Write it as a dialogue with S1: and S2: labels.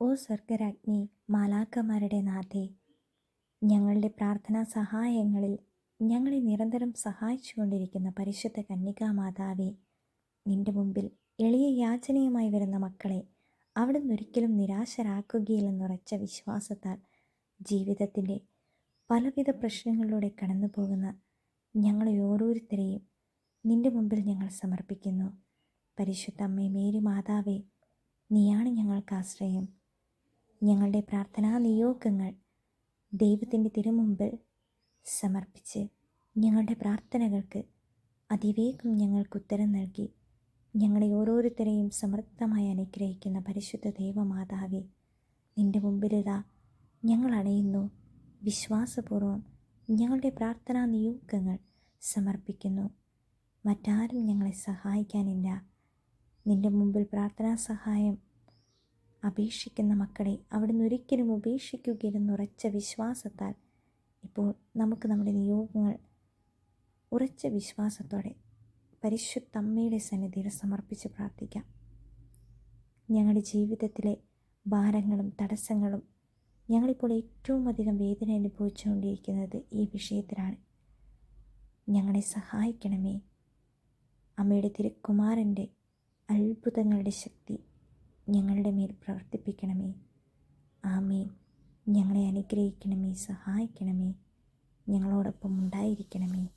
S1: ഓ സ്വർഗരാജ്ഞി മാലാക്കമാരുടെ നാഥേ ഞങ്ങളുടെ പ്രാർത്ഥനാ സഹായങ്ങളിൽ ഞങ്ങളെ നിരന്തരം സഹായിച്ചുകൊണ്ടിരിക്കുന്ന പരിശുദ്ധ കന്യകാ മാതാവേ നിന്റെ മുമ്പിൽ എളിയ യാചനയുമായി വരുന്ന മക്കളെ അവിടുന്ന് ഒരിക്കലും നിരാശരാക്കുകയില്ലെന്നുറച്ച വിശ്വാസത്താൽ ജീവിതത്തിന്റെ പലവിധ പ്രശ്നങ്ങളിലൂടെ കടന്നു പോകുന്ന ഞങ്ങളെ ഓരോരുത്തരെയും നിന്റെ മുമ്പിൽ ഞങ്ങൾ സമർപ്പിക്കുന്നു. പരിശുദ്ധ അമ്മേ മേരി മാതാവേ നീയാണ് ഞങ്ങൾക്ക് ആശ്രയം. ഞങ്ങളുടെ പ്രാർത്ഥനാ നിയോഗങ്ങൾ ദൈവത്തിന്റെ തിരുമുമ്പിൽ സമർപ്പിച്ച് ഞങ്ങളുടെ പ്രാർത്ഥനകൾക്ക് അതിവേഗം ഞങ്ങൾക്ക് ഉത്തരം നൽകി ഞങ്ങളെ ഓരോരുത്തരെയും സമൃദ്ധമായി അനുഗ്രഹിക്കുന്ന പരിശുദ്ധ ദൈവമാതാവേ നിന്റെ മുമ്പിലിതാ ഞങ്ങൾ അണയുന്നു. വിശ്വാസപൂർവം ഞങ്ങളുടെ പ്രാർത്ഥനാ നിയോഗങ്ങൾ സമർപ്പിക്കുന്നു. മറ്റാരും ഞങ്ങളെ സഹായിക്കാനില്ല. നിന്റെ മുമ്പിൽ പ്രാർത്ഥനാ സഹായം അപേക്ഷിക്കുന്ന മക്കളെ അവിടുന്ന് ഒരിക്കലും ഉപേക്ഷിക്കുകയില്ലെന്നുറച്ച വിശ്വാസത്താൽ ഇപ്പോൾ നമുക്ക് നമ്മുടെ നിയോഗങ്ങൾ ഉറച്ച വിശ്വാസത്തോടെ പരിശുദ്ധ അമ്മയുടെ സന്നിധിയിൽ സമർപ്പിച്ച് പ്രാർത്ഥിക്കാം. ഞങ്ങളുടെ ജീവിതത്തിലെ ഭാരങ്ങളും തടസ്സങ്ങളും ഞങ്ങളിപ്പോൾ ഏറ്റവും അധികം വേദന അനുഭവിച്ചുകൊണ്ടിരിക്കുന്നത് ഈ വിഷയത്തിലാണ്. ഞങ്ങളെ സഹായിക്കണമേ. അമ്മയുടെ തിരുക്കുമാരന്റെ അത്ഭുതങ്ങളുടെ ശക്തി ഞങ്ങളുടെ മേൽ പ്രവർത്തിപ്പിക്കണമേ. ആമേൻ. ഞങ്ങളെ അനുഗ്രഹിക്കണമേ സഹായിക്കണമേ. ഞങ്ങളോടൊപ്പം ഉണ്ടായിരിക്കണമേ.